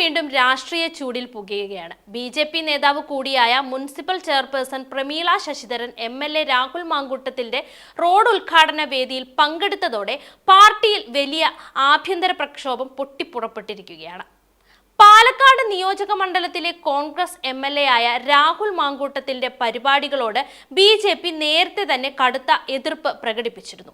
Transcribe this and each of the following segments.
വീണ്ടും രാഷ്ട്രീയ ചൂടിൽ പുകയുകയാണ്. ബി ജെ പി നേതാവ് കൂടിയായ municipal chairperson Prameela Sasidharan M L A Rahul മാങ്കൂട്ടത്തിന്റെ road ഉദ്ഘാടന വേദിയിൽ പങ്കെടുത്തതോടെ പാർട്ടിയിൽ വലിയ ആഭ്യന്തര പ്രക്ഷോഭം പൊട്ടിപ്പുറപ്പെട്ടിരിക്കുകയാണ്. പാലക്കാട് നിയോജക മണ്ഡലത്തിലെ കോൺഗ്രസ് എം എൽ എ ആയ രാഹുൽ മാങ്കൂട്ടത്തിന്റെ പരിപാടികളോട് ബി ജെ പി നേരത്തെ തന്നെ കടുത്ത എതിർപ്പ് പ്രകടിപ്പിച്ചിരുന്നു.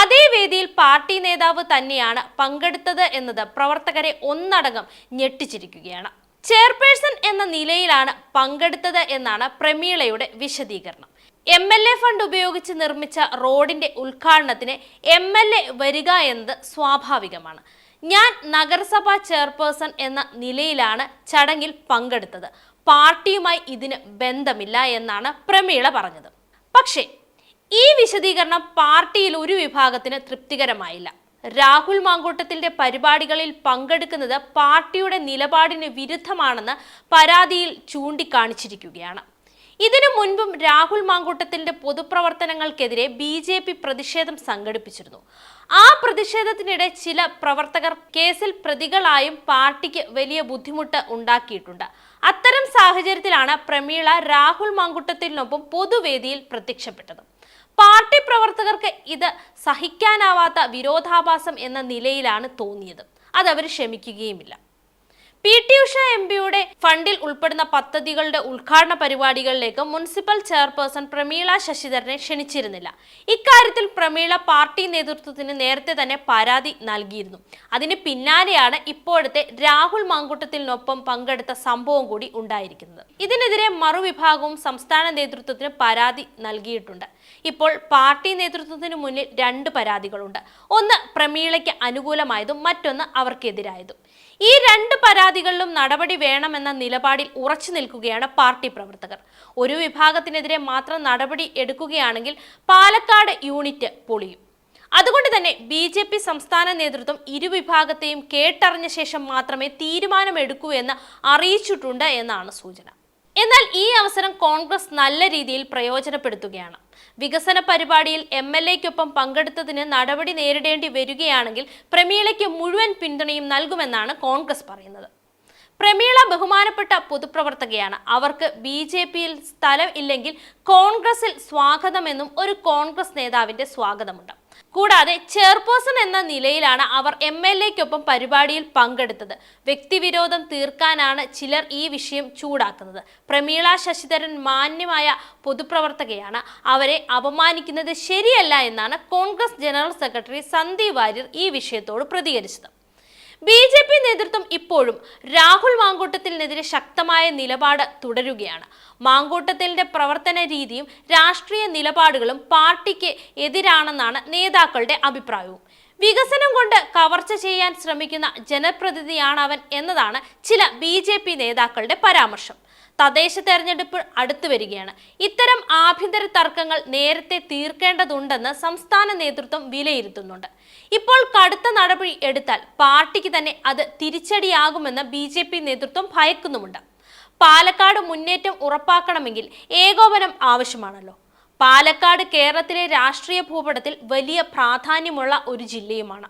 അതേ വേദിയിൽ പാർട്ടി നേതാവ് തന്നെയാണ് പങ്കെടുത്തത് എന്നത് പ്രവർത്തകരെ ഒന്നടങ്കം ഞെട്ടിച്ചിരിക്കുകയാണ്. ചെയർപേഴ്സൺ എന്ന നിലയിലാണ് പങ്കെടുത്തത് എന്നാണ് പ്രമീളയുടെ വിശദീകരണം. എം എൽ എ ഫണ്ട് ഉപയോഗിച്ച് നിർമ്മിച്ച റോഡിന്റെ ഉദ്ഘാടനത്തിന് എം എൽ എ വരിക എന്നത് സ്വാഭാവികമാണ്. ഞാൻ നഗരസഭാ ചെയർപേഴ്സൺ എന്ന നിലയിലാണ് ചടങ്ങിൽ പങ്കെടുത്തത്. പാർട്ടിയുമായി ഇതിന് ബന്ധമില്ല എന്നാണ് പ്രമീള പറഞ്ഞത്. പക്ഷേ ഈ വിശദീകരണം പാർട്ടിയിൽ ഒരു വിഭാഗത്തിന് തൃപ്തികരമായില്ല. രാഹുൽ മാങ്കൂട്ടത്തിന്റെ പരിപാടികളിൽ പങ്കെടുക്കുന്നത് പാർട്ടിയുടെ നിലപാടിന് വിരുദ്ധമാണെന്ന് പരാതിയിൽ ചൂണ്ടിക്കാണിച്ചിരിക്കുകയാണ്. ഇതിനു മുൻപും രാഹുൽ മാങ്കൂട്ടത്തിന്റെ പൊതുപ്രവർത്തനങ്ങൾക്കെതിരെ ബി ജെ പി പ്രതിഷേധം സംഘടിപ്പിച്ചിരുന്നു. ആ പ്രതിഷേധത്തിനിടെ ചില പ്രവർത്തകർ കേസിൽ പ്രതികളായും പാർട്ടിക്ക് വലിയ ബുദ്ധിമുട്ട് ഉണ്ടാക്കിയിട്ടുണ്ട്. അത്തരം സാഹചര്യത്തിലാണ് പ്രമീള രാഹുൽ മാങ്കൂട്ടത്തിനൊപ്പം പൊതുവേദിയിൽ പ്രത്യക്ഷപ്പെട്ടത്. പാർട്ടി പ്രവർത്തകർക്ക് ഇത് സഹിക്കാനാവാത്ത വിരോധാഭാസം എന്ന നിലയിലാണ് തോന്നിയത്. അതവർ ക്ഷമിക്കുകയുമില്ല. പി ടി ഉഷ എം പിയുടെ ഫണ്ടിൽ ഉൾപ്പെടുന്ന പദ്ധതികളുടെ ഉദ്ഘാടന പരിപാടികളിലേക്ക് മുനിസിപ്പൽ ചെയർപേഴ്സൺ പ്രമീള ശശിധരനെ ക്ഷണിച്ചിരുന്നില്ല. ഇക്കാര്യത്തിൽ പ്രമീള പാർട്ടി നേതൃത്വത്തിന് നേരത്തെ തന്നെ പരാതി നൽകിയിരുന്നു. അതിന് പിന്നാലെയാണ് ഇപ്പോഴത്തെ രാഹുൽ മാങ്കൂട്ടത്തിനൊപ്പം പങ്കെടുത്ത സംഭവം കൂടി ഉണ്ടായിരിക്കുന്നത്. ഇതിനെതിരെ മറുവിഭാഗവും സംസ്ഥാന നേതൃത്വത്തിന് പരാതി നൽകിയിട്ടുണ്ട്. ഇപ്പോൾ പാർട്ടി നേതൃത്വത്തിന് മുന്നിൽ രണ്ട് പരാതികളുണ്ട്. ഒന്ന് പ്രമീളയ്ക്ക് അനുകൂലമായതും മറ്റൊന്ന് അവർക്കെതിരായതും. ഈ രണ്ട് പരാതികളിലും നടപടി വേണമെന്ന നിലപാടിൽ ഉറച്ചു നിൽക്കുകയാണ് പാർട്ടി പ്രവർത്തകർ. ഒരു വിഭാഗത്തിനെതിരെ മാത്രം നടപടി എടുക്കുകയാണെങ്കിൽ പാലക്കാട് യൂണിറ്റ് പൊളിയും. അതുകൊണ്ട് തന്നെ ബി ജെ പി സംസ്ഥാന നേതൃത്വം ഇരുവിഭാഗത്തെയും കേട്ടറിഞ്ഞ ശേഷം മാത്രമേ തീരുമാനമെടുക്കൂ എന്ന് അറിയിച്ചിട്ടുണ്ട് എന്നാണ് സൂചന. എന്നാൽ ഈ അവസരം കോൺഗ്രസ് നല്ല രീതിയിൽ പ്രയോജനപ്പെടുത്തുകയാണ്. വികസന പരിപാടിയിൽ എം എൽ എക്കൊപ്പം പങ്കെടുത്തതിന് നടപടി നേരിടേണ്ടി വരികയാണെങ്കിൽ പ്രമീളയ്ക്ക് മുഴുവൻ പിന്തുണയും നൽകുമെന്നാണ് കോൺഗ്രസ് പറയുന്നത്. പ്രമീള ബഹുമാനപ്പെട്ട പൊതുപ്രവർത്തകയാണ്. അവർക്ക് ബി ജെ പിയിൽ സ്ഥലം ഇല്ലെങ്കിൽ കോൺഗ്രസിൽ സ്വാഗതമെന്നും ഒരു കോൺഗ്രസ് നേതാവിന്റെ സ്വാഗതമുണ്ട്. കൂടാതെ ചെയർപേഴ്സൺ എന്ന നിലയിലാണ് അവർ എം എൽ എക്കൊപ്പം പരിപാടിയിൽ പങ്കെടുത്തത്. വ്യക്തിവിരോധം തീർക്കാനാണ് ചിലർ ഈ വിഷയം ചൂടാക്കുന്നത്. പ്രമീള ശശിധരൻ മാന്യമായ പൊതുപ്രവർത്തകയാണ്. അവരെ അപമാനിക്കുന്നത് ശരിയല്ല എന്നാണ് കോൺഗ്രസ് ജനറൽ സെക്രട്ടറി സന്ദീപ് വാര്യർ ഈ വിഷയത്തോട് പ്രതികരിച്ചത്. ബി ജെ പി നേതൃത്വം ഇപ്പോഴും രാഹുൽ മാങ്കൂട്ടത്തിനെതിരെ ശക്തമായ നിലപാട് തുടരുകയാണ്. മാങ്കൂട്ടത്തിന്റെ പ്രവർത്തന രീതിയും രാഷ്ട്രീയ നിലപാടുകളും പാർട്ടിക്ക് എതിരാണെന്നാണ് നേതാക്കളുടെ അഭിപ്രായവും. വികസനം കൊണ്ട് കവർച്ച ചെയ്യാൻ ശ്രമിക്കുന്ന ജനപ്രതിനിധിയാണ് അവൻ എന്നതാണ് ചില ബി നേതാക്കളുടെ പരാമർശം. തദ്ദേശ തെരഞ്ഞെടുപ്പ് അടുത്തു വരികയാണ്. ഇത്തരം ആഭ്യന്തര തർക്കങ്ങൾ നേരത്തെ തീർക്കേണ്ടതുണ്ടെന്ന് സംസ്ഥാന നേതൃത്വം വിലയിരുത്തുന്നുണ്ട്. ഇപ്പോൾ കടുത്ത നടപടി എടുത്താൽ പാർട്ടിക്ക് തന്നെ അത് തിരിച്ചടിയാകുമെന്ന് ബി ജെ പി നേതൃത്വം ഭയക്കുന്നുമുണ്ട്. പാലക്കാട് മുന്നേറ്റം ഉറപ്പാക്കണമെങ്കിൽ ഏകോപനം ആവശ്യമാണല്ലോ. പാലക്കാട് കേരളത്തിലെ രാഷ്ട്രീയ ഭൂപടത്തിൽ വലിയ പ്രാധാന്യമുള്ള ഒരു ജില്ലയുമാണ്.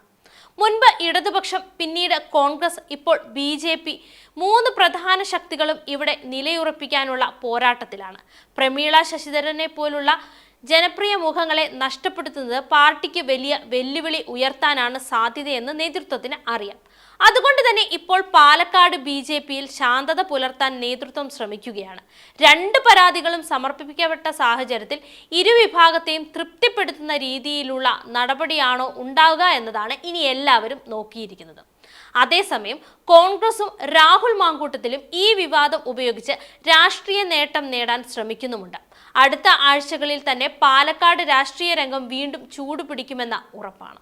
മുൻപ് ഇടതുപക്ഷം പിന്നീട് കോൺഗ്രസ് ഇപ്പോൾ ബി ജെ പി. മൂന്ന് പ്രധാന ശക്തികളും ഇവിടെ നിലയുറപ്പിക്കാനുള്ള പോരാട്ടത്തിലാണ്. പ്രമീള ശശിധരനെ പോലുള്ള ജനപ്രിയ മുഖങ്ങളെ നഷ്ടപ്പെടുത്തുന്നത് പാർട്ടിക്ക് വലിയ വെല്ലുവിളി ഉയർത്താനാണ് സാധ്യതയെന്ന് നേതൃത്വത്തിന് അറിയാം. അതുകൊണ്ട് തന്നെ ഇപ്പോൾ പാലക്കാട് ബി ജെ പിയിൽ ശാന്തത പുലർത്താൻ നേതൃത്വം ശ്രമിക്കുകയാണ്. രണ്ട് പരാതികളും സമർപ്പിക്കപ്പെട്ട സാഹചര്യത്തിൽ ഇരുവിഭാഗത്തെയും തൃപ്തിപ്പെടുത്തുന്ന രീതിയിലുള്ള നടപടിയാണോ ഉണ്ടാവുക എന്നതാണ് ഇനി എല്ലാവരും നോക്കിയിരിക്കുന്നത്. അതേസമയം കോൺഗ്രസും രാഹുൽ മാങ്കൂട്ടത്തിലും ഈ വിവാദം ഉപയോഗിച്ച് രാഷ്ട്രീയ നേട്ടം നേടാൻ ശ്രമിക്കുന്നുമുണ്ട്. അടുത്ത ആഴ്ചകളിൽ തന്നെ പാലക്കാട് രാഷ്ട്രീയ രംഗം വീണ്ടും ചൂടുപിടിക്കുമെന്ന ഉറപ്പാണ്.